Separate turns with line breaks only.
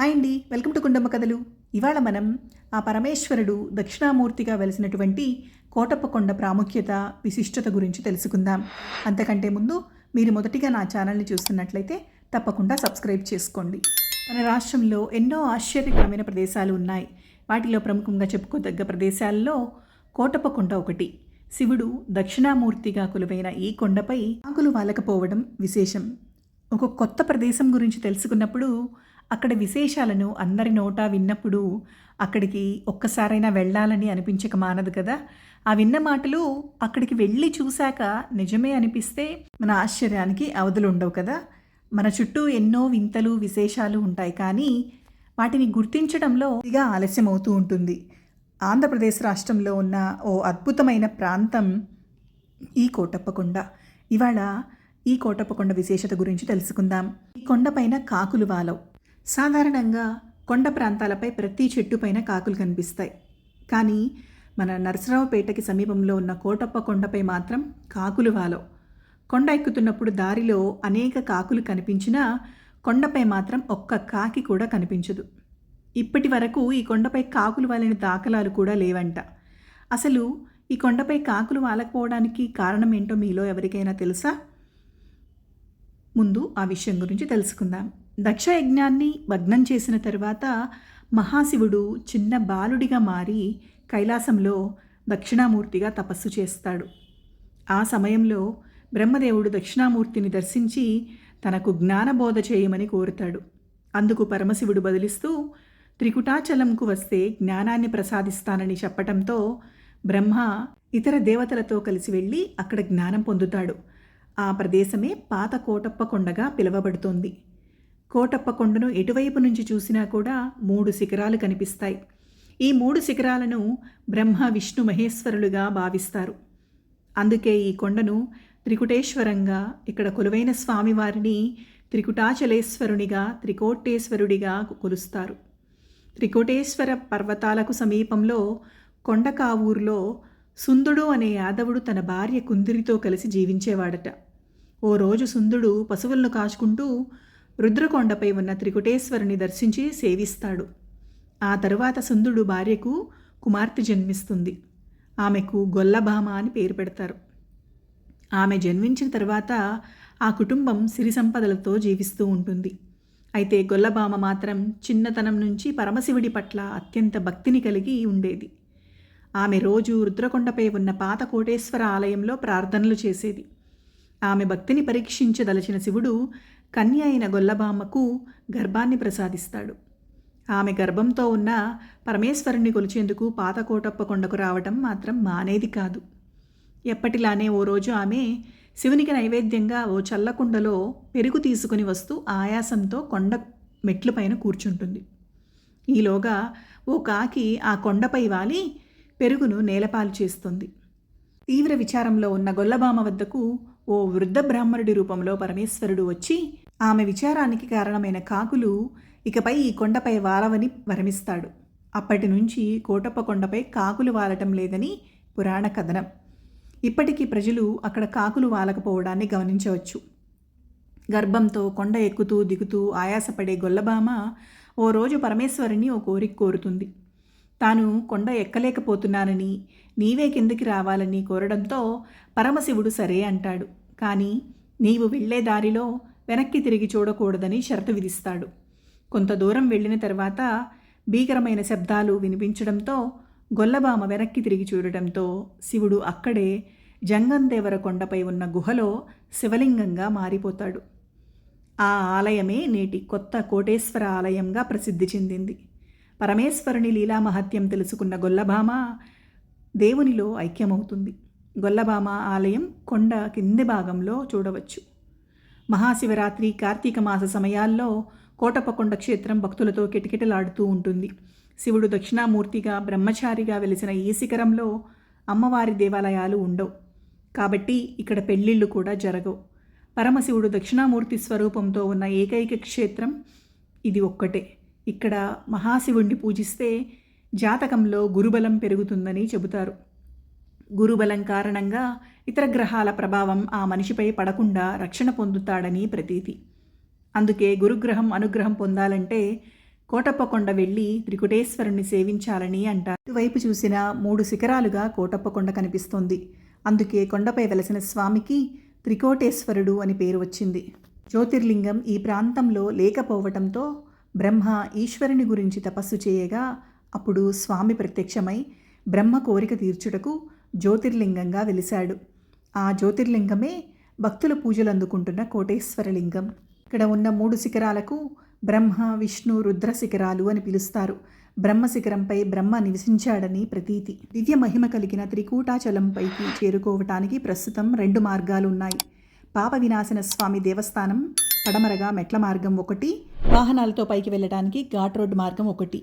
Hi అండి. Welcome to Kundamma కథలు. ఇవాళ మనం ఆ పరమేశ్వరుడు దక్షిణామూర్తిగా వెలిసినటువంటి కోటప్పకొండ ప్రాముఖ్యత విశిష్టత గురించి తెలుసుకుందాం. అంతకంటే ముందు మీరు మొదటిగా నా ఛానల్ని చూస్తున్నట్లయితే తప్పకుండా సబ్స్క్రైబ్ చేసుకోండి. మన రాష్ట్రంలో ఎన్నో ఆశ్చర్యకరమైన ప్రదేశాలు ఉన్నాయి. వాటిలో ప్రముఖంగా చెప్పుకోదగ్గ ప్రదేశాల్లో కోటప్పకొండ ఒకటి. శివుడు దక్షిణామూర్తిగా కొలువైన ఈ కొండపై ఆకులు వాలకపోవడం విశేషం. ఒక కొత్త ప్రదేశం గురించి తెలుసుకున్నప్పుడు అక్కడ విశేషాలను అందరి నోటా విన్నప్పుడు అక్కడికి ఒక్కసారైనా వెళ్ళాలని అనిపించక మానదు కదా. ఆ విన్న మాటలు అక్కడికి వెళ్ళి చూశాక నిజమే అనిపిస్తే మన ఆశ్చర్యానికి అవధులు ఉండవు కదా. మన చుట్టూ ఎన్నో వింతలు విశేషాలు ఉంటాయి కానీ వాటిని గుర్తించడంలో ఇదిగా ఆలస్యం అవుతూ ఉంటుంది. ఆంధ్రప్రదేశ్ రాష్ట్రంలో ఉన్న ఓ అద్భుతమైన ప్రాంతం ఈ కోటప్పకొండ. ఇవాళ ఈ కోటప్పకొండ విశేషత గురించి తెలుసుకుందాం. ఈ కొండపైన కాకులు వాలవు. సాధారణంగా కొండ ప్రాంతాలపై ప్రతి చెట్టు పైన కాకులు కనిపిస్తాయి. కానీ మన నరసరావుపేటకి సమీపంలో ఉన్న కోటప్ప కొండపై మాత్రం కాకులు వాలో కొండ ఎక్కుతున్నప్పుడు దారిలో అనేక కాకులు కనిపించినా కొండపై మాత్రం ఒక్క కాకి కూడా కనిపించదు. ఇప్పటి వరకు ఈ కొండపై కాకులు వాలిన దాఖలాలు కూడా లేవంట. అసలు ఈ కొండపై కాకులు వాలకపోవడానికి కారణం ఏంటో మీలో ఎవరికైనా తెలుసా? ముందు ఆ విషయం గురించి తెలుసుకుందాం. దక్షయజ్ఞాన్ని భగ్నం చేసిన తర్వాత మహాశివుడు చిన్న బాలుడిగా మారి కైలాసంలో దక్షిణామూర్తిగా తపస్సు చేస్తాడు. ఆ సమయంలో బ్రహ్మదేవుడు దక్షిణామూర్తిని దర్శించి తనకు జ్ఞానబోధ చేయమని కోరుతాడు. అందుకు పరమశివుడు బదిలిస్తూ త్రికుటాచలంకు వస్తే జ్ఞానాన్ని ప్రసాదిస్తానని చెప్పటంతో బ్రహ్మ ఇతర దేవతలతో కలిసి వెళ్ళి అక్కడ జ్ఞానం పొందుతాడు. ఆ ప్రదేశమే పాత కోటప్ప కొండగా పిలువబడుతోంది. కోటప్ప కొండను ఎటువైపు నుంచి చూసినా కూడా మూడు శిఖరాలు కనిపిస్తాయి. ఈ మూడు శిఖరాలను బ్రహ్మ విష్ణు మహేశ్వరులుగా భావిస్తారు. అందుకే ఈ కొండను త్రికుటేశ్వరంగా ఇక్కడ కొలువైన స్వామివారిని త్రికుటాచలేశ్వరునిగా త్రికోటేశ్వరుడిగా కొలుస్తారు. త్రికోటేశ్వర పర్వతాలకు సమీపంలో కొండకావూరులో సుందుడు అనే యాదవుడు తన భార్య కుందిరితో కలిసి జీవించేవాడట. ఓ రోజు సుందుడు పశువులను కాచుకుంటూ రుద్రకొండపై ఉన్న త్రికుటేశ్వరుని దర్శించి సేవిస్తాడు. ఆ తరువాత సుందుడు భార్యకు కుమార్తె జన్మిస్తుంది. ఆమెకు గొల్లభామ అని పేరు పెడతారు. ఆమె జన్మించిన తర్వాత ఆ కుటుంబం సిరి సంపదలతో జీవిస్తూ ఉంటుంది. అయితే గొల్లభామ మాత్రం చిన్నతనం నుంచి పరమశివుడి పట్ల అత్యంత భక్తిని కలిగి ఉండేది. ఆమె రోజు రుద్రకొండపై ఉన్న పాత కోటేశ్వర ఆలయంలో ప్రార్థనలు చేసేది. ఆమె భక్తిని పరీక్షించదలచిన శివుడు కన్య అయిన గొల్లబామ్మకు గర్భాన్ని ప్రసాదిస్తాడు. ఆమె గర్భంతో ఉన్న పరమేశ్వరుణ్ణి కొలిచేందుకు పాత కోటప్ప కొండకు రావటం మాత్రం మానేది కాదు. ఎప్పటిలానే ఓ రోజు ఆమె శివునికి నైవేద్యంగా ఓ చల్లకుండలో పెరుగు తీసుకుని వస్తూ ఆయాసంతో కొండ మెట్లపైన కూర్చుంటుంది. ఈలోగా ఓ కాకి ఆ కొండపై వాలి పెరుగును నేలపాలు చేస్తుంది. తీవ్ర విచారంలో ఉన్న గొల్లబామ వద్దకు ఓ వృద్ధ బ్రాహ్మణుడి రూపంలో పరమేశ్వరుడు వచ్చి ఆమె విచారానికి కారణమైన కాకులు ఇకపై ఈ కొండపై వాలవని వరమిస్తాడు. అప్పటి నుంచి కోటప్ప కొండపై కాకులు వాలటం లేదని పురాణ కథనం. ఇప్పటికీ ప్రజలు అక్కడ కాకులు వాలకపోవడాన్ని గమనించవచ్చు. గర్భంతో కొండ ఎక్కుతూ దిగుతూ ఆయాసపడే గొల్లబామ ఓ రోజు పరమేశ్వరుని ఓ కోరిక కోరుతుంది. తాను కొండ ఎక్కలేకపోతున్నానని నీవే కిందకి రావాలని కోరడంతో పరమశివుడు సరే అంటాడు. కానీ నీవు వెళ్ళే దారిలో వెనక్కి తిరిగి చూడకూడదని షరతు విధిస్తాడు. కొంత దూరం వెళ్ళిన తర్వాత భీకరమైన శబ్దాలు వినిపించడంతో గొల్లబామ వెనక్కి తిరిగి చూడటంతో శివుడు అక్కడే జంగందేవర కొండపై ఉన్న గుహలో శివలింగంగా మారిపోతాడు. ఆ ఆలయమే నేటి కొత్త కోటేశ్వర ఆలయంగా ప్రసిద్ధి చెందింది. పరమేశ్వరుని లీలామహత్యం తెలుసుకున్న గొల్లభామ దేవునిలో ఐక్యమవుతుంది. గొల్లభామ ఆలయం కొండ కింది భాగంలో చూడవచ్చు. మహాశివరాత్రి కార్తీక మాస సమయాల్లో కోటప్పకొండ క్షేత్రం భక్తులతో కిటకిటలాడుతూ ఉంటుంది. శివుడు దక్షిణామూర్తిగా బ్రహ్మచారిగా వెలిసిన ఈ శిఖరంలో అమ్మవారి దేవాలయాలు ఉండవు. కాబట్టి ఇక్కడ పెళ్ళిళ్ళు కూడా జరగవు. పరమశివుడు దక్షిణామూర్తి స్వరూపంతో ఉన్న ఏకైక క్షేత్రం ఇది ఒక్కటే. ఇక్కడ మహాశివుణ్ణి పూజిస్తే జాతకంలో గురుబలం పెరుగుతుందని చెబుతారు. గురుబలం కారణంగా ఇతర గ్రహాల ప్రభావం ఆ మనిషిపై పడకుండా రక్షణ పొందుతాడని ప్రతీతి. అందుకే గురుగ్రహం అనుగ్రహం పొందాలంటే కోటప్పకొండ వెళ్ళి త్రికుటేశ్వరుణ్ణి సేవించాలని అంటారు. ఇటువైపు చూసిన మూడు శిఖరాలుగా కోటప్పకొండ కనిపిస్తోంది. అందుకే కొండపై వెలసిన స్వామికి త్రికోటేశ్వరుడు అని పేరు వచ్చింది. జ్యోతిర్లింగం ఈ ప్రాంతంలో లేకపోవటంతో బ్రహ్మ ఈశ్వరుని గురించి తపస్సు చేయగా అప్పుడు స్వామి ప్రత్యక్షమై బ్రహ్మ కోరిక తీర్చుటకు జ్యోతిర్లింగంగా వెలిశాడు. ఆ జ్యోతిర్లింగమే భక్తుల పూజలు అందుకుంటున్న కోటేశ్వరలింగం. ఇక్కడ ఉన్న మూడు శిఖరాలకు బ్రహ్మ విష్ణు రుద్ర శిఖరాలు అని పిలుస్తారు. బ్రహ్మ శిఖరంపై బ్రహ్మ నివసించాడని ప్రతీతి. దివ్య మహిమ కలిగిన త్రికూటాచలంపైకి చేరుకోవటానికి ప్రస్తుతం రెండు మార్గాలు ఉన్నాయి పాప వినాశన స్వామి దేవస్థానం పడమరగా మెట్ల మార్గం ఒకటి వాహనాలతో పైకి వెళ్ళడానికి ఘాట్ రోడ్ మార్గం ఒకటి.